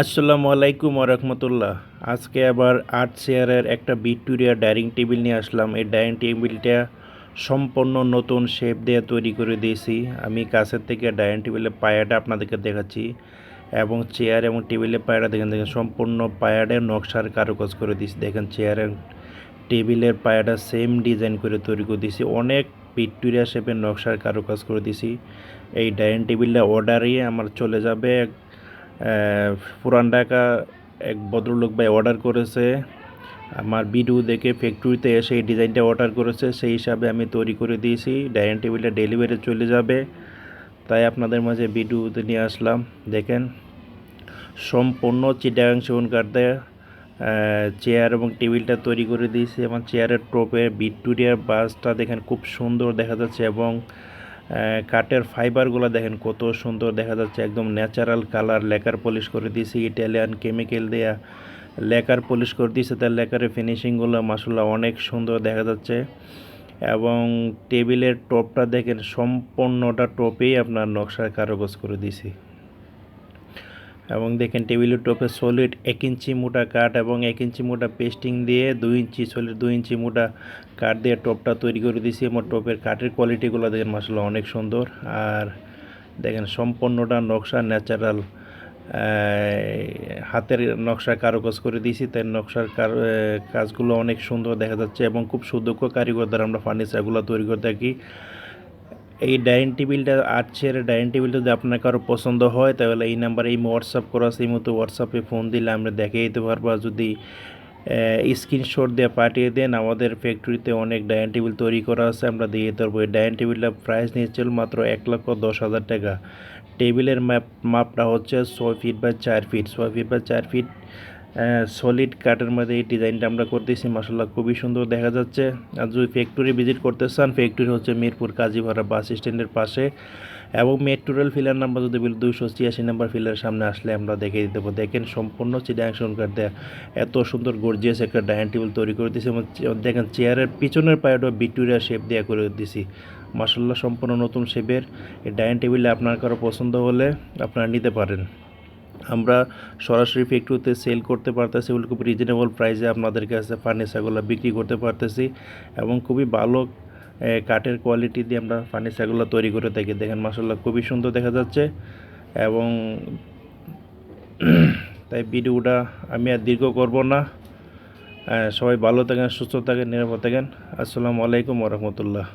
আসসালামু আলাইকুম রহমতুল্লাহ। আজকে আবার আট চেয়ারের একটা ভিক্টোরিয়া ডাইনিং টেবিল নিয়ে আসলাম। এই ডাইনিং টেবিলটা সম্পূর্ণ নতুন শেপ দিয়ে তৈরি করে দিয়েছি। আমি কাছের থেকে ডাইনিং টেবিলের পায়াটা আপনাদেরকে দেখাচ্ছি এবং চেয়ার এবং টেবিলের পায়াটা দেখেন দেখেন, সম্পূর্ণ পায়াডে নকশার কারুকাজ করে দিয়েছি। দেখেন চেয়ারের টেবিলের পায়াটা সেম ডিজাইন করে তৈরি করে দিয়েছি। অনেক ভিক্টোরিয়া শেপের নকশার কারুকাজ করে দিয়েছি। এই ডাইনিং টেবিলটা অর্ডারই আমার চলে যাবে পুরান ঢাকা এক ভদ্রলোক ভাই অর্ডার করেছে। আমার ভিডিও দেখে ফ্যাক্টরিতে এসে এই ডিজাইনটা অর্ডার করেছে, সেই হিসাবে আমি তৈরি করে দিয়েছি। ডাইনিং টেবিলটা ডেলিভারি চলে যাবে। তাই আপনাদের মাঝে ভিডিওতে নিয়ে আসলাম। দেখেন, সম্পূর্ণ চিটাগাং সেগুন দিয়ে চেয়ার এবং টেবিলটা তৈরি করে দিয়েছি। এবং চেয়ারের টোপে ভিক্টোরিয়ার বাসটা দেখেন খুব সুন্দর দেখা যাচ্ছে এবং কাঠের ফাইবারগুলো দেখেন কত সুন্দর দেখা যাচ্ছে, একদম ন্যাচারাল কালার লেকার পলিশ করে দিয়েছি ইটালিয়ান কেমিক্যাল দেয়া। লেকার পলিশ করে দিয়েছে, তার লেকারের ফিনিশিংগুলো মাসাল্লাহ অনেক সুন্দর দেখা যাচ্ছে। এবং টেবিলের টপটা দেখেন, সম্পূর্ণটা টপেই আপনার নকশার কারুকাজ করে দিয়েছি। এবং দেখেন টেবিলের টপে সলিড এক ইঞ্চি মোটা কাঠ এবং এক ইঞ্চি মোটা পেস্টিং দিয়ে দুই ইঞ্চি সলিড, দুই ইঞ্চি মোটা কাঠ দিয়ে টপটা তৈরি করে দিয়েছি। এবং টপের কাঠের কোয়ালিটিগুলো দেখেন মাসাল্লাহ অনেক সুন্দর। আর দেখেন সম্পূর্ণটা নকশা ন্যাচারাল হাতের নকশা কারুকাজ করে দিয়েছি। তাই নকশার কার- কাজগুলো অনেক সুন্দর দেখা যাচ্ছে এবং খুব সুদক্ষ কারিগর দ্বারা আমরা ফার্নিচারগুলো তৈরি করে থাকি। এই ডাইনিং টেবিলটা আট চেয়ারের ডাইনিং টেবিল যদি আপনার কারও পছন্দ হয়, তাহলে এই নাম্বারে এই হোয়াটসঅ্যাপ করা আছে এই মতো হোয়াটসঅ্যাপে ফোন দিলে আমরা দেখে দিতে পারব। যদি স্ক্রিনশট দিয়ে পাঠিয়ে দেন, আমাদের ফ্যাক্টরিতে অনেক ডাইনিং টেবিল তৈরি করা আছে, আমরা দিয়ে পারব। এই ডাইনিং টেবিলটা প্রাইস নিয়েছিল মাত্র এক লক্ষ দশ হাজার টাকা। টেবিলের ম্যাপ মাপটা হচ্ছে ছয় ফিট বা চার ফিট ছয় ফিট বা চার ফিট সলিড কাঠের মধ্যে এই ডিজাইনটা আমরা করতেছি মাসাল্লাহ খুবই সুন্দর দেখা যাচ্ছে। আর যদি ফ্যাক্টরি ভিজিট করতে চান ফ্যাক্টরি হচ্ছে মিরপুর কাজীপাড়া বাস স্ট্যান্ডের পাশে। এবং মেট্রোরেল ফিলার নাম্বার যদি বলি, দুইশো ছিয়াশি নাম্বার ফিলার সামনে আসলে আমরা দেখে দিতে পারব। দেখেন সম্পূর্ণ চিটাংশন কাঠ দেয়া এত সুন্দর গর্জিয়াস একটা ডাইনিং টেবিল তৈরি করে দিয়েছি। এবং দেখেন চেয়ারের পিছনের পায়েটা ভিক্টোরিয়া শেপ দেওয়া করে দিয়েছি। মাসাল্লাহ সম্পূর্ণ নতুন শেপের এই ডাইনিং টেবিলে আপনার কারও পছন্দ হলে আপনারা নিতে পারেন। আমরা সরাসরি ফ্যাক্টরিতে সেল করতে পারতেছি ওগুলো খুব রিজনেবল প্রাইসে আপনাদের কাছে ফার্নিচারগুলো বিক্রি করতে পারতেছি এবং খুবই ভালো কাঠের কোয়ালিটি দিয়ে আমরা ফার্নিচারগুলো তৈরি করে থাকি। দেখেন মাসাল্লাহ খুবই সুন্দর দেখা যাচ্ছে এবং তাই ভিডিওটা আমি আর দীর্ঘ করব না। সবাই ভালো থাকেন, সুস্থ থাকেন, নিরাপদ থাকেন। আসসালামু আলাইকুম রহমতুল্লাহ।